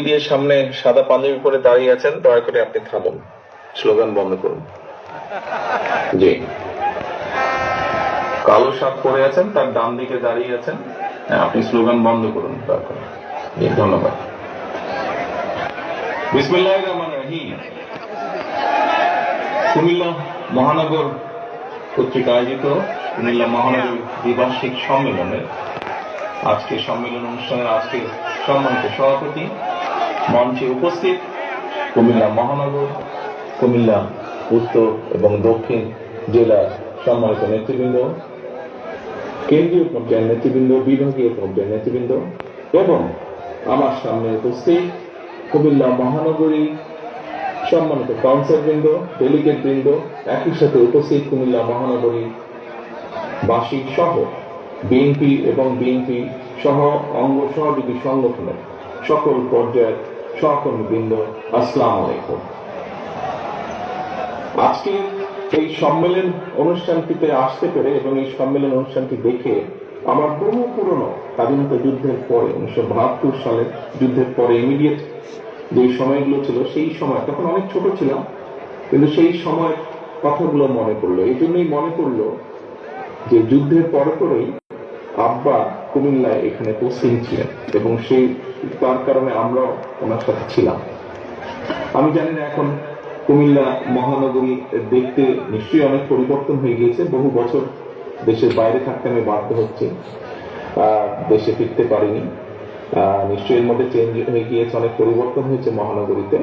দিয়ে সামনে সাদা পাঞ্জাবি পরে দাঁড়িয়ে আছেন দয়া করে আপনি থামুন। স্লোগান বন্ধ করুন। জি। কালো শার্ট পরে আছেন তার ডান দিকে দাঁড়িয়ে আছেন। হ্যাঁ, আপনি স্লোগান বন্ধ করুন দয়া করে। জি ধন্যবাদ। বিসমিল্লাহির রহমানির রহিম। কুমিল্লা মহানগর কর্তৃক আয়োজিত কুমিল্লা মহানগর দ্বিবার্ষিক সম্মেলনে আজকে সম্মেলন অনুষ্ঠানের আজকে সম্মানিত সভাপতি মঞ্চে উপস্থিত কুমিল্লা মহানগর, কুমিল্লা উত্তর এবং দক্ষিণ জেলার সম্মানিত নেতৃবৃন্দ, কেন্দ্রীয় পর্যায়ের নেতৃবৃন্দ, বিভাগীয় পর্যায়ের নেতৃবৃন্দ এবং আমার সামনে উপস্থিত কুমিল্লা মহানগরী সম্মানিত কাউন্সিলর বৃন্দ, ডেলিগেট বৃন্দ, একই সাথে উপস্থিত কুমিল্লা মহানগরী বাসী সহ বিএনপি এবং বিএনপি সহ অঙ্গ সহযোগী সংগঠনের সকল পর্যায়ের সহকর্মীবৃন্দ আসসালাম আলাইকুম। আজকে এই সম্মেলন অনুষ্ঠানটিতে আসতে পেরে এবং এই সম্মেলন অনুষ্ঠানটি দেখে আমার বহু পুরনো স্বাধীনতা যুদ্ধের পরে, উনিশশো বাহাত্তর সালের যুদ্ধের পরে ইমিডিয়েট যে সময়গুলো ছিল, সেই সময়, তখন অনেক ছোট ছিলাম, কিন্তু সেই সময় কথাগুলো মনে পড়ল। এই জন্যই মনে পড়ল যে যুদ্ধের পরে পরেই আব্বা কুমিল্লায় এখানে পোস্টিং ছিলেন এবং সেই তার কারণে আমরাও ওনার সাথে ছিলাম। আমি জানি না এখন কুমিল্লা মহানগরী দেখতে নিশ্চয়ই অনেক পরিবর্তন হয়ে গিয়েছে। বহু বছর দেশের বাইরে থাকতে আমি বাধ্য হচ্ছে। দেশে ফিরতে পারিনি। নিশ্চয়ই এর মধ্যে চেঞ্জ হয়ে গিয়েছে, অনেক পরিবর্তন হয়েছে মহানগরীতে।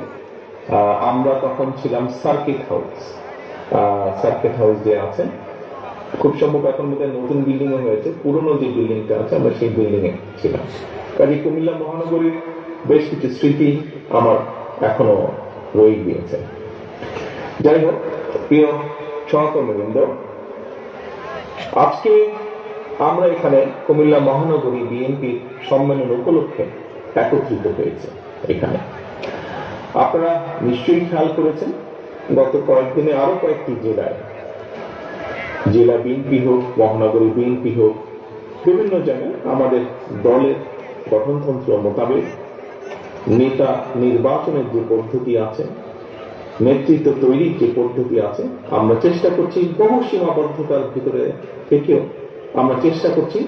আমরা তখন ছিলাম সার্কিট হাউস সার্কিট হাউস যে আছে, খুব সম্ভব এখন বোধহয় নতুন বিল্ডিং হয়েছে, পুরনো যে বিল্ডিংটা আছে, আমরা সেই বিল্ডিং এ ছিলাম। কাজে কুমিল্লা মহানগরীর বেশ কিছু স্মৃতি আমার এখনও রয়ে গিয়েছে। যাই হোক, প্রিয় সহকর্মীবৃন্দ আজকে আমরা এখানে কুমিল্লা মহানগরী বিএনপির সম্মেলন উপলক্ষে একত্রিত হয়েছে এখানে। আপনারা নিশ্চয়ই খেয়াল করেছেন, গত কয়েকদিনে আরও কয়েকটি জেলায়, জেলা বিএনপি হোক, মহানগরী বিএনপি হোক, বিভিন্ন জায়গায় আমাদের দলের গঠনতন্ত্র মোতাবেক নেতা নির্বাচনের যে পদ্ধতি আছে, নেতৃত্ব তৈরির যে পদ্ধতি আছে, আমরা চেষ্টা করছি বহু সীমাবদ্ধতার ভিতরে থেকেও আমরা চেষ্টা করছি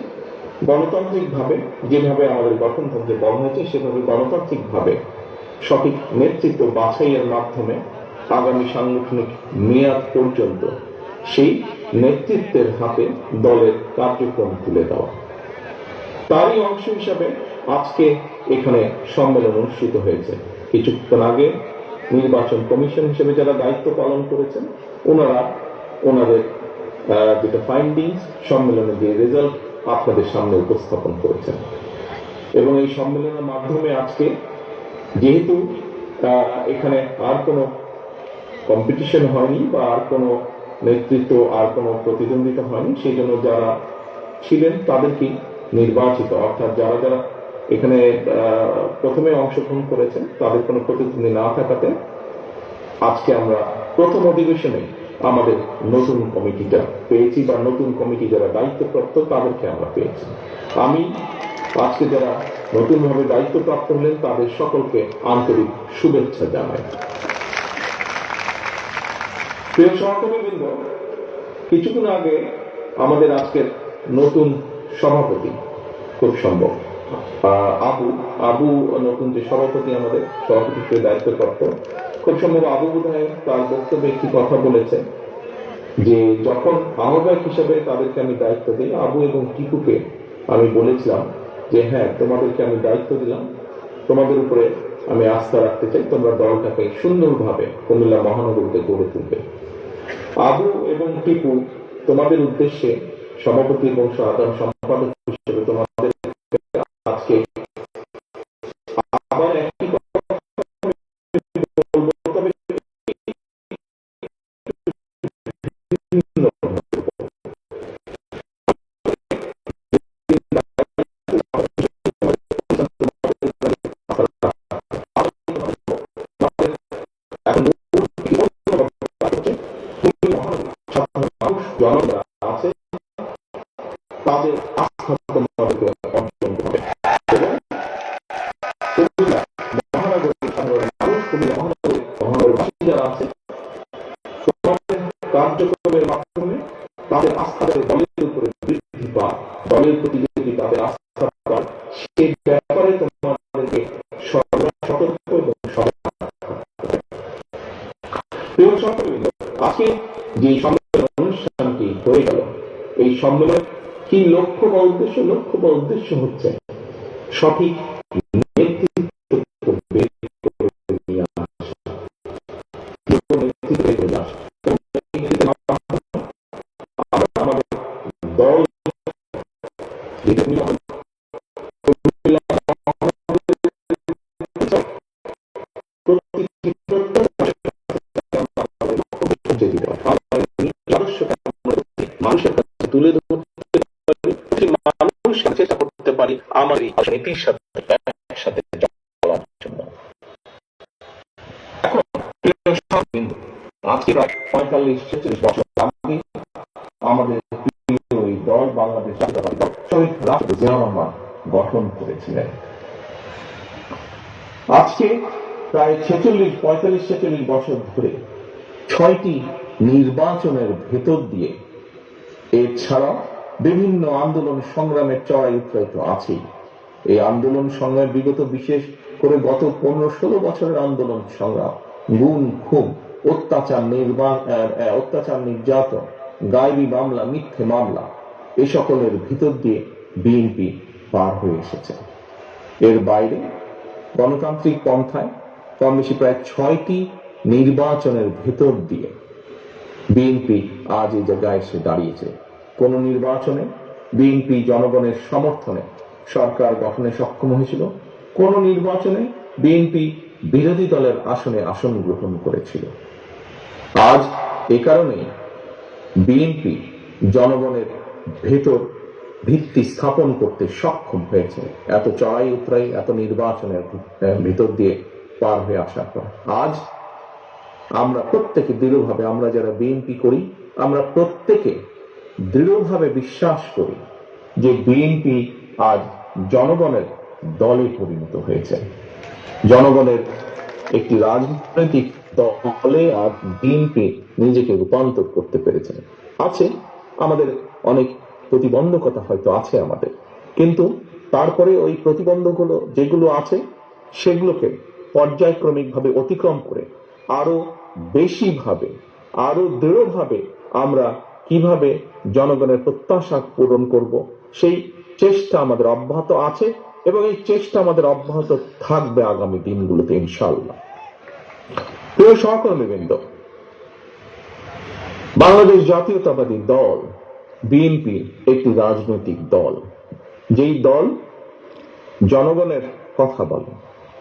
গণতান্ত্রিক ভাবে যেভাবে আমাদের গঠনতন্ত্রে বলা হয়েছে, সেভাবে গণতান্ত্রিক ভাবে সঠিক নেতৃত্ব বাছাইয়ের মাধ্যমে আগামী সাংগঠনিক মেয়াদ পর্যন্ত সেই নেতৃত্বের হাতে দলের কার্যক্রম তুলে দেওয়া। তারই অংশ হিসাবে আজকে এখানে সম্মেলন অনুষ্ঠিত হয়েছে। কিছুক্ষণ আগে নির্বাচন কমিশন হিসেবে যারা দায়িত্ব পালন করেছেন, ওনারা ওনাদের যেটা ফাইন্ডিংস সম্মেলনে যে রেজাল্ট আপনাদের সামনে উপস্থাপন করেছেন। এবং এই সম্মেলনের মাধ্যমে আজকে যেহেতু এখানে আর কোনো কম্পিটিশন হয়নি বা আর কোনো নেতৃত্ব, আর কোনো প্রতিদ্বন্দ্বিতা হয়নি, সেই জন্য যারা ছিলেন তাদেরকে নির্বাচিত, অর্থাৎ যারা যারা এখানে প্রথমে অংশগ্রহণ করেছেন, তাদের কোনো প্রতিদ্বন্দ্বী না থাকাতে আজকে আমরা প্রথম অধিবেশনে আমাদের নতুন কমিটিটা পেয়েছি বা নতুন কমিটি যারা দায়িত্বপ্রাপ্ত, তাদেরকে আমরা পেয়েছি। আমি আজকে যারা নতুনভাবে দায়িত্বপ্রাপ্ত হলেন, তাদের সকলকে আন্তরিক শুভেচ্ছা জানাই। প্রিয় সহকর্মীবৃন্দ কিছুক্ষণ আগে আমাদের আজকের নতুন সভাপতি খুব সম্ভব। আবু আবু নতুন যে সভাপতি আমাদের, সভাপতি হিসেবে দায়িত্বপ্রাপ্ত, খুব সম্ভব আবু বোধহয় তার বক্তব্যে একটি কথা বলেছে যে যখন আহ্বায়ক হিসেবে তাদেরকে আমি দায়িত্ব দিই, আবু এবং টিপুকে আমি বলেছিলাম যে হ্যাঁ তোমাদেরকে আমি দায়িত্ব দিলাম। তোমাদের উপরে আমি আস্থা রাখতে চাই। তোমরা দলটাকে সুন্দরভাবে কুমিল্লা মহানগরীতে গড়ে তুলবে। আবু এবং টিপু তোমাদের উদ্দেশ্যে সভাপতি এবং সাধারণ সম্পাদক হিসেবে তোমাদের আজকে হয়ে গেল। এই সম্মেলন কি লক্ষ্য বা উদ্দেশ্য? লক্ষ্য বা উদ্দেশ্য হচ্ছে সঠিক একসাথে চলার জন্য। এখন আজকে প্রায় পঁয়তাল্লিশ, ছেচল্লিশ বছর আগে আমাদের এই দল, বাংলাদেশ জাতীয়তাবাদী দল, শহীদ রাষ্ট্র গঠন করেছিলেন। আজকে প্রায় ছেচল্লিশ, পঁয়তাল্লিশ, ছেচল্লিশ বছর ধরে ছয়টি নির্বাচনের ভেতর দিয়ে এছাড়া বিভিন্ন আন্দোলন সংগ্রামের চড়াই উত্তরায়িত আছেই। এই আন্দোলন সংগ্রাম বিগত বিশেষ করে গত পনেরো ষোলো বছরের আন্দোলন সংগ্রাম। গুম, খুন, অত্যাচার নির্বাণ অত্যাচার নির্যাতন, গায়েবী মামলা, মিথ্যে মামলা, এ সকলের ভিতর দিয়ে বিএনপি পার হয়ে এসেছে। এর বাইরে গণতান্ত্রিক পন্থায় কম বেশি প্রায় ছয়টি নির্বাচনের ভেতর দিয়ে বিএনপি আজ এই জায়গায় এসে দাঁড়িয়েছে। কোন নির্বাচনে বিএনপি জনগণের সমর্থনে সরকার গঠনে সক্ষম হয়েছিল। কোন নির্বাচনে বিএনপি বিরোধী দলের আসনে আসন গ্রহণ করেছিল। আজ এ কারণে বিএনপি জনগণের ভেতর ভিত্তি স্থাপন করতে সক্ষম হয়েছে। এত চড়াই উতরাই, এত নির্বাচনের ভিতর দিয়ে পার হয়ে আসার পর। আজ আমরা প্রত্যেকে দৃঢ়ভাবে, আমরা যারা বিএনপি করি, আমরা প্রত্যেকে দৃঢ়ভাবে বিশ্বাস করি যে বিএনপি আজ জনগণের দলে পরিণত হয়েছে। জনগণের একটি রাজনৈতিক দলে আজ বিএনপি নিজেকে রূপান্তর করতে পেরেছে। আছে, আমাদের অনেক প্রতিবন্ধকতা হয়তো আছে আমাদের। কিন্তু তারপরে ওই প্রতিবন্ধকগুলো যেগুলো আছে, সেগুলোকে পর্যায়ক্রমিকভাবে অতিক্রম করে আরও বেশি ভাবে আরও দৃঢ়ভাবে আমরা কীভাবে জনগণের প্রত্যাশা পূরণ করব, সেই চেষ্টা আমাদের অব্যাহত আছে এবং এই চেষ্টা আমাদের অব্যাহত থাকবে আগামী দিনগুলোতে ইনশাল্লাহ প্রিয় সহকর্মীবৃন্দ, বাংলাদেশ জাতীয়তাবাদী দল বিএনপি একটি রাজনৈতিক দল। যেই দল জনগণের কথা বলে,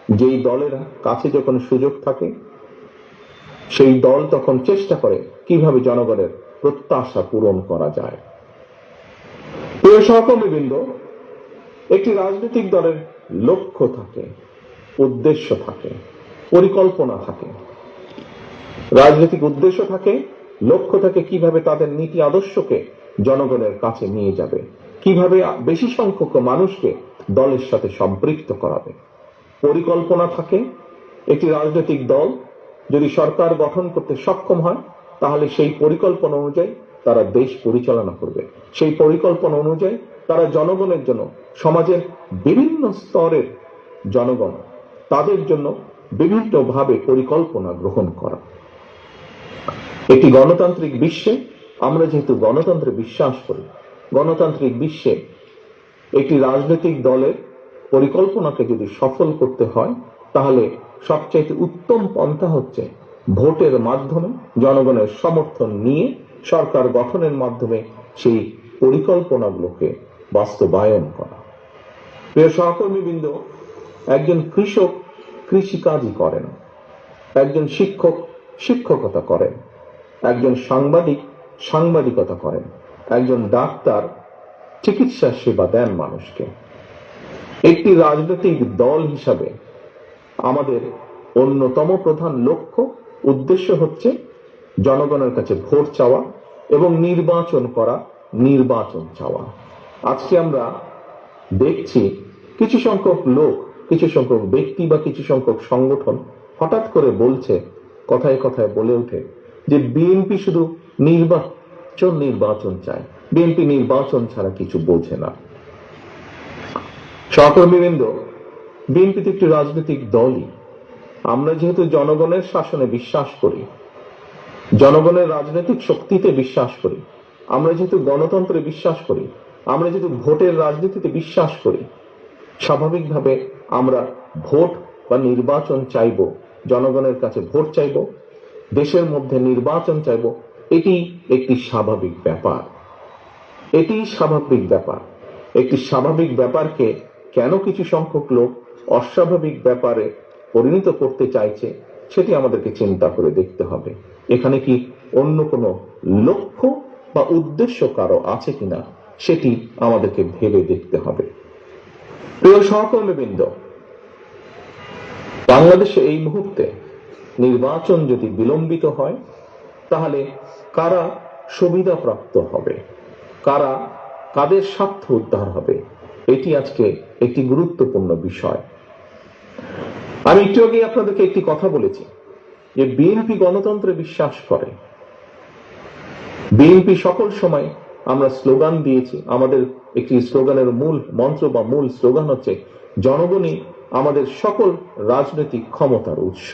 যেই দলের কাছে যখন সুযোগ থাকে, সেই দল তখন চেষ্টা করে কীভাবে জনগণের প্রত্যাশা পূরণ করা যায়। প্রিয় সহকর্মীবৃন্দ, একটি রাজনৈতিক দলের লক্ষ্য থাকে, উদ্দেশ্য থাকে, পরিকল্পনা থাকে। রাজনৈতিক উদ্দেশ্য থাকে, লক্ষ্য থাকে কীভাবে তাদের নীতি আদর্শকে জনগণের কাছে নিয়ে যাবে, কীভাবে বেশি সংখ্যক মানুষকে দলের সাথে সম্পৃক্ত করাবে। পরিকল্পনা থাকে, একটি রাজনৈতিক দল যদি সরকার গঠন করতে সক্ষম হয়, তাহলে সেই পরিকল্পনা অনুযায়ী তারা দেশ পরিচালনা করবে। সেই পরিকল্পনা অনুযায়ী তারা জনগণের জন্য, সমাজের বিভিন্ন স্তরের জনগণ, তাদের জন্য বিভিন্নভাবে পরিকল্পনা গ্রহণ করা। একটি গণতান্ত্রিক বিশ্বে, আমরা যেহেতু গণতন্ত্রে বিশ্বাস করি, গণতান্ত্রিক বিশ্বে একটি রাজনৈতিক দলের পরিকল্পনাকে যদি সফল করতে হয়, তাহলে সবচাইতে উত্তম পন্থা হচ্ছে ভোটের মাধ্যমে জনগণের সমর্থন নিয়ে সরকার গঠনের মাধ্যমে সেই পরিকল্পনাগুলোকে বাস্তবায়ন করা। প্রিয় সহকর্মীবৃন্দ, একজন কৃষক কৃষিকাজই করেন, একজন শিক্ষক শিক্ষকতা করেন, একজন সাংবাদিক সাংবাদিকতা করেন, একজন ডাক্তার চিকিৎসা সেবা দেন মানুষকে। একটি রাজনৈতিক দল হিসাবে আমাদের অন্যতম প্রধান লক্ষ্য, উদ্দেশ্য হচ্ছে জনগণের কাছে ভোট চাওয়া এবং নির্বাচন করা, নির্বাচন চাওয়া। আজকে আমরা দেখছি কিছু সংখ্যক লোক, কিছু সংখ্যক ব্যক্তি বা কিছু সংখ্যক সংগঠন হঠাৎ করে বলছে, কথায় কথায় বলে ওঠে যে বিএনপি শুধু নির্বাচন নির্বাচন চায়। বিএনপি নির্বাচন ছাড়া কিছু বোঝে না। সহকর্মীবৃন্দ বিএনপি তো একটি রাজনৈতিক দলই। আমরা যেহেতু জনগণের শাসনে বিশ্বাস করি জনগণের রাজনৈতিক শক্তিতে বিশ্বাস করি। আমরা যেহেতু গণতন্ত্রে বিশ্বাস করি, আমরা যেহেতু ভোটের রাজনীতিতে বিশ্বাস করি, স্বাভাবিকভাবে আমরা ভোট বা নির্বাচন চাইব, জনগণের কাছে ভোট চাইব, দেশের মধ্যে নির্বাচন চাইব, এটি একটি স্বাভাবিক ব্যাপার। এটি স্বাভাবিক ব্যাপার। একটি স্বাভাবিক ব্যাপারকে কেন কিছু সংখ্যক লোক অস্বাভাবিক ব্যাপারে পরিণত করতে চাইছে সেটি আমাদেরকে চিন্তা করে দেখতে হবে। এখানে কি অন্য কোনো লক্ষ্য বা উদ্দেশ্য কারও আছে কিনা, সেটি আমাদেরকে ভেবে দেখতে হবে। প্রিয় সহকর্মীবৃন্দ বাংলাদেশে এই মুহূর্তে নির্বাচন যদি বিলম্বিত হয়, তাহলে কারা সুবিধা প্রাপ্ত হবে? কারা কাদের স্বার্থ উদ্ধার হবে? এটি আজকে একটি গুরুত্বপূর্ণ বিষয়। আমি একটু আগে আপনাদেরকে একটি কথা বলেছি যে বিএনপি গণতন্ত্রে বিশ্বাস করে। বিএনপি সকল সময় আমরা স্লোগান দিয়েছি। আমাদের একটি স্লোগানের মূল মন্ত্র বা মূল স্লোগান হচ্ছে, জনগণই আমাদের সকল রাজনৈতিক ক্ষমতার উৎস।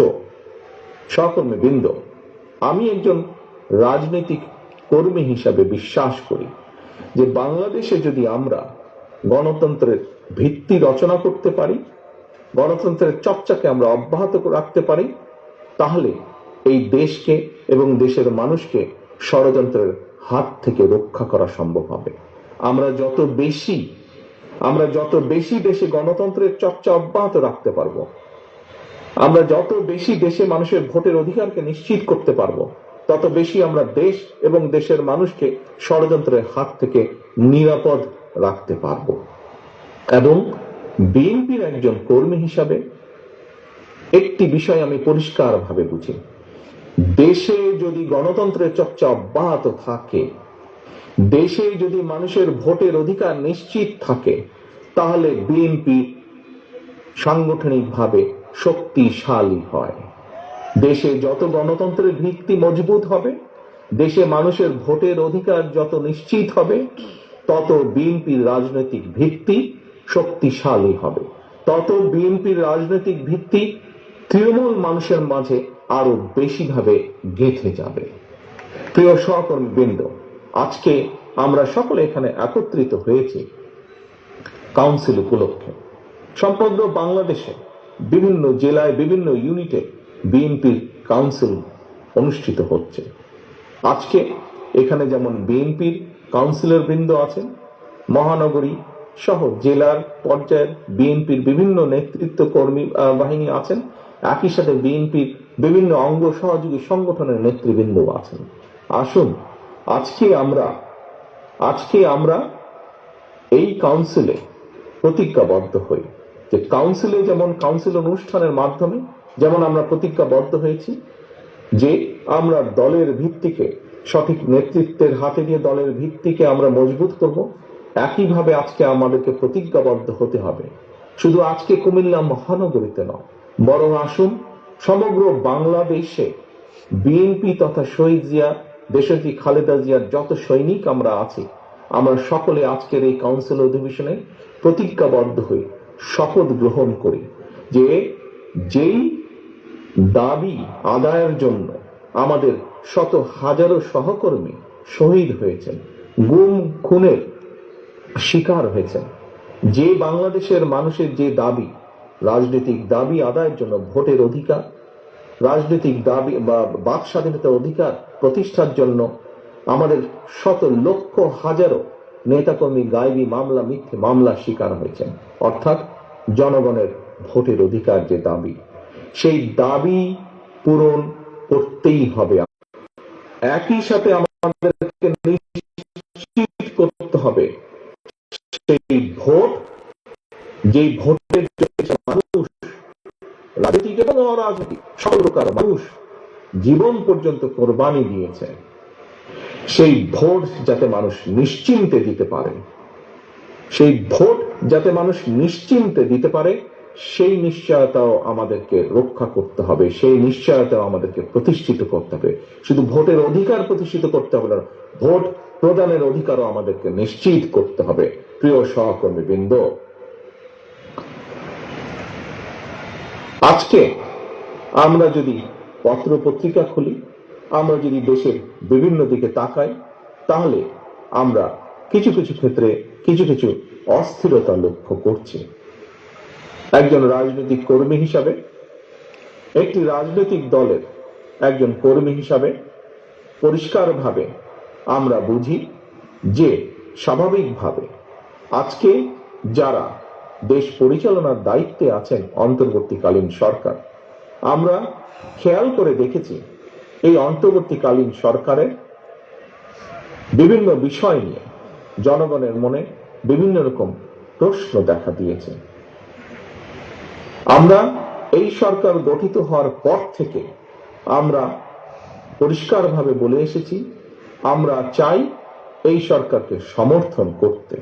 সহকর্মী বৃন্দ আমি একজন রাজনৈতিক কর্মী হিসাবে বিশ্বাস করি যে বাংলাদেশে যদি আমরা গণতন্ত্রের ভিত্তি রচনা করতে পারি গণতন্ত্রের চর্চাকে আমরা অব্যাহত রাখতে পারি, তাহলে এই দেশকে এবং দেশের মানুষকে ষড়যন্ত্রের হাত থেকে রক্ষা করা সম্ভব হবে। আমরা যত বেশি, আমরা যত বেশি দেশে গণতন্ত্রের চর্চা অব্যাহত রাখতে পারব, আমরা যত বেশি দেশে মানুষের ভোটের অধিকারকে নিশ্চিত করতে পারব, তত বেশি আমরা দেশ এবং দেশের মানুষকে ষড়যন্ত্রের হাত থেকে নিরাপদ রাখতে পারব। এবং বিএনপির একজন কর্মী হিসাবে একটি বিষয় আমি পরিষ্কারভাবে বুঝি। দেশে যদি গণতন্ত্রের চর্চা অব্যাহত থাকে, দেশে যদি মানুষের ভোটের অধিকার নিশ্চিত থাকে, তাহলে বিএনপি সাংগঠনিকভাবে শক্তিশালী হয়। দেশে যত গণতন্ত্রের ভিত্তি মজবুত হবে, দেশে মানুষের ভোটের অধিকার যত নিশ্চিত হবে, তত বিএনপির রাজনৈতিক ভিত্তি শক্তিশালী হবে। তত বিএনপির রাজনৈতিক ভিত্তি তৃণমূল মানুষের মাঝে আরও বেশিভাবে গেঁথে যাবে। প্রিয় সহকর্মী বৃন্দ আজকে আমরা সকলে এখানে একত্রিত হয়েছি কাউন্সিল উপলক্ষে। সম্পূর্ণ বাংলাদেশে বিভিন্ন জেলায় বিভিন্ন ইউনিটে বিএনপির কাউন্সিল অনুষ্ঠিত হচ্ছে। আজকে এখানে যেমন বিএনপির কাউন্সিলর বৃন্দ আছেন, মহানগরী সহ জেলার পর্যায়ের বিএনপির বিভিন্ন নেতৃত্ব কর্মী বাহিনী আছেন। একই সাথে বিএনপির বিভিন্ন অঙ্গ সহযোগী সংগঠনের নেতৃবৃন্দ আছেন। আসুন, আজকে আমরা আজকে আমরা এই কাউন্সিলে প্রতিজ্ঞাবদ্ধ হই। যে কাউন্সিলে যেমন কাউন্সিল অনুষ্ঠানের মাধ্যমে যেমন আমরা প্রতিজ্ঞাবদ্ধ হয়েছি, যে আমরা দলের ভিত্তিকে সঠিক নেতৃত্বের হাতে দিয়ে দলের ভিত্তিকে আমরা মজবুত করব একইভাবে আজকে আমাদেরকে প্রতিজ্ঞাবদ্ধ হতে হবে। শুধু আজকে কুমিল্লা মহানগরীতে নয়, বরং আসুন সমগ্র বাংলাদেশে বিএনপি তথা শহীদ জিয়া দেশজি খালেদা জিয়ার যত সৈনিক আমরা আছি, আমরা সকলে আজকের এই কাউন্সিল অধিবেশনে প্রতিজ্ঞাবদ্ধ হই শপথ গ্রহণ করি যে যেই দাবি আদায়ের জন্য আমাদের শত হাজারো সহকর্মী শহীদ হয়েছেন, গুম, খুনের শিকার হয়েছেন যে বাংলাদেশের মানুষের যে দাবি, রাজনৈতিক দাবি আদায়ের জন্য ভোটের অধিকার, রাজনৈতিক দাবি বা বাক স্বাধীনতার অধিকার প্রতিষ্ঠার জন্য আমাদের শত লক্ষ হাজারো নেতাকর্মী গায়েবী মামলা, মিথ্যে মামলা শিকার হয়েছেন। অর্থাৎ জনগণের ভোটের অধিকার যে দাবি, সেই দাবি পূরণ করতেই হবে। একই সাথে আমাদেরকে নিশ্চিত করতে হবে সেই ভোট, যেই ভোটের মানুষ, রাজনৈতিক এবং অরাজনৈতিক, সকল প্রকার মানুষ জীবন পর্যন্ত কোরবানি দিয়েছে, সেই ভোট যাতে মানুষ নিশ্চিন্তে দিতে পারে, সেই ভোট যাতে মানুষ নিশ্চিন্তে দিতে পারে, সেই নিশ্চয়তাও আমাদেরকে রক্ষা করতে হবে, সেই নিশ্চয়তাও আমাদেরকে প্রতিষ্ঠিত করতে হবে। শুধু ভোটের অধিকার প্রতিষ্ঠিত করতে হবে না, ভোট প্রদানের অধিকারও আমাদেরকে নিশ্চিত করতে হবে। প্রিয় সহকর্মী বৃন্দ, আজকে আমরা যদি পত্র পত্রিকা খুলি, আমরা যদি দেশের বিভিন্ন দিকে তাকাই, তাহলে আমরা কিছু কিছু ক্ষেত্রে কিছু কিছু অস্থিরতা লক্ষ্য করছি। একজন রাজনৈতিক কর্মী হিসাবে, একটি রাজনৈতিক দলের একজন কর্মী হিসাবে পরিষ্কারভাবে আমরা বুঝি যে স্বাভাবিকভাবে আজকে যারা দেশ পরিচালনার দায়িত্বে আছেন অন্তর্বর্তীকালীন সরকার, আমরা খেয়াল করে দেখেছি এই অন্তর্বর্তীকালীন সরকারের বিভিন্ন বিষয় নিয়ে জনগণের মনে বিভিন্ন রকম প্রশ্ন দেখা দিয়েছে। আমরা এই সরকার গঠিত হওয়ার পর থেকে আমরা পরিষ্কারভাবে বলে এসেছি, আমরা চাই এই সরকারকে সমর্থন করতে।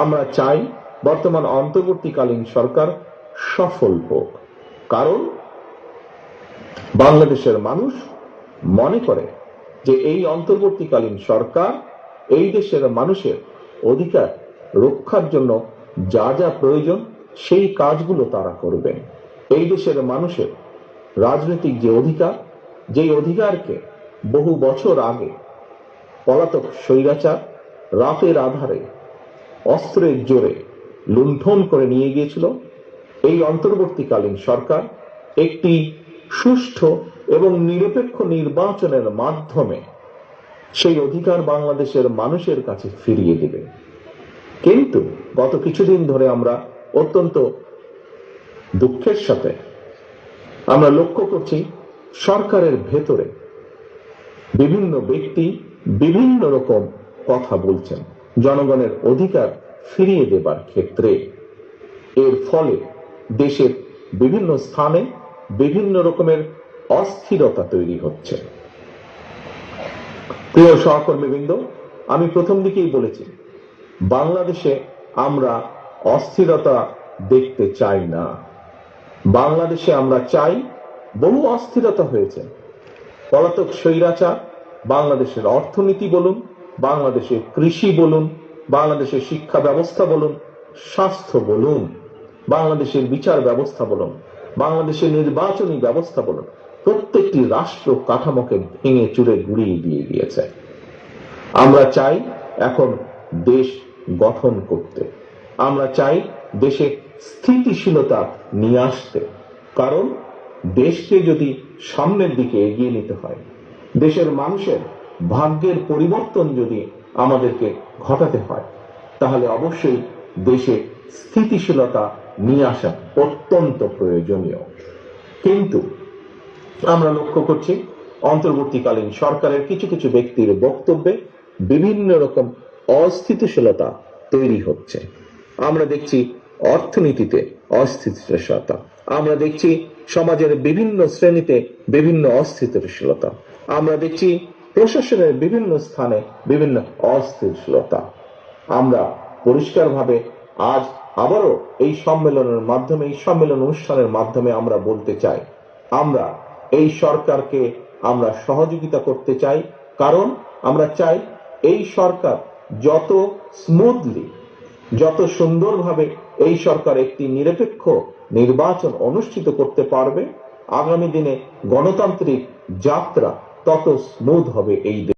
আমরা চাই বর্তমান অন্তর্বর্তীকালীন সরকার সফল হোক। কারণ বাংলাদেশের মানুষ মনে করে যে এই অন্তর্বর্তীকালীন সরকার এই দেশের মানুষের অধিকার রক্ষার জন্য যা যা প্রয়োজন সেই কাজগুলো তারা করবেন। এই দেশের মানুষের রাজনৈতিক যে অধিকার, যেই অধিকারকে বহু বছর আগে পলাতক স্বৈরাচার রাতের আধারে অস্ত্রের জোরে লুণ্ঠন করে নিয়ে গিয়েছিল। এই অন্তর্বর্তীকালীন সরকার একটি সুষ্ঠু এবং নিরপেক্ষ নির্বাচনের মাধ্যমে সেই অধিকার বাংলাদেশের মানুষের কাছে ফিরিয়ে দেবে। কিন্তু গত কিছুদিন ধরে আমরা অত্যন্ত দুঃখের সাথে আমরা লক্ষ্য করছি, সরকারের ভেতরে বিভিন্ন ব্যক্তি বিভিন্ন রকম কথা বলছেন। জনগণের অধিকার ফিরিয়ে দেবার ক্ষেত্রে। এর ফলে দেশের বিভিন্ন স্থানে বিভিন্ন রকমের অস্থিরতা তৈরি হচ্ছে। প্রিয় সহকর্মীবৃন্দ, আমি প্রথম দিকেই বলেছি, বাংলাদেশে আমরা অস্থিরতা দেখতে চাই না। বাংলাদেশে আমরা চাই বহু অস্থিরতা হয়েছে। পলাতক স্বৈরাচার, বাংলাদেশের অর্থনীতি বলুন বাংলাদেশের কৃষি বলুন, বাংলাদেশের শিক্ষা ব্যবস্থা বলুন, স্বাস্থ্য বলুন, বাংলাদেশের বিচার ব্যবস্থা বলুন, বাংলাদেশের নির্বাচনী ব্যবস্থা বলুন, প্রত্যেকটি রাষ্ট্র কাঠামোকে ভেঙে চুরে গুড়িয়ে দিয়ে দিয়েছে আমরা চাই এখন দেশ গঠন করতে। আমরা চাই দেশে স্থিতিশীলতা নিয়ে আসতে। কারণ দেশকে যদি সামনের দিকে এগিয়ে নিতে হয়, দেশের মানুষের ভাগ্যের পরিবর্তন যদি আমাদেরকে ঘটাতে হয়, তাহলে অবশ্যই দেশে স্থিতিশীলতা নিয়ে আসা অত্যন্ত প্রয়োজনীয়। কিন্তু আমরা লক্ষ্য করছি, অন্তর্বর্তীকালীন সরকারের কিছু কিছু ব্যক্তির বক্তব্যে বিভিন্ন রকম অস্থিতিশীলতা তৈরি হচ্ছে। আমরা দেখছি অর্থনীতিতে অস্থিতিশীলতা, আমরা দেখছি সমাজের বিভিন্ন শ্রেণীতে বিভিন্ন অস্থিতিশীলতা, আমরা দেখছি প্রশাসনের বিভিন্ন স্থানে বিভিন্ন অস্থিতিশীলতা আমরা পরিষ্কারভাবে আজ আবারও এই সম্মেলনের মাধ্যমে, এই সম্মেলন অনুষ্ঠানের মাধ্যমে আমরা বলতে চাই, আমরা এই সরকারকে আমরা সহযোগিতা করতে চাই, কারণ আমরা চাই এই সরকার যত স্মুথলি যত সুন্দরভাবে এই সরকার একটি নিরপেক্ষ নির্বাচন অনুষ্ঠিত করতে পারবে, আগামী দিনে গণতান্ত্রিক যাত্রা তত স্মুথ হবে এই দেশে।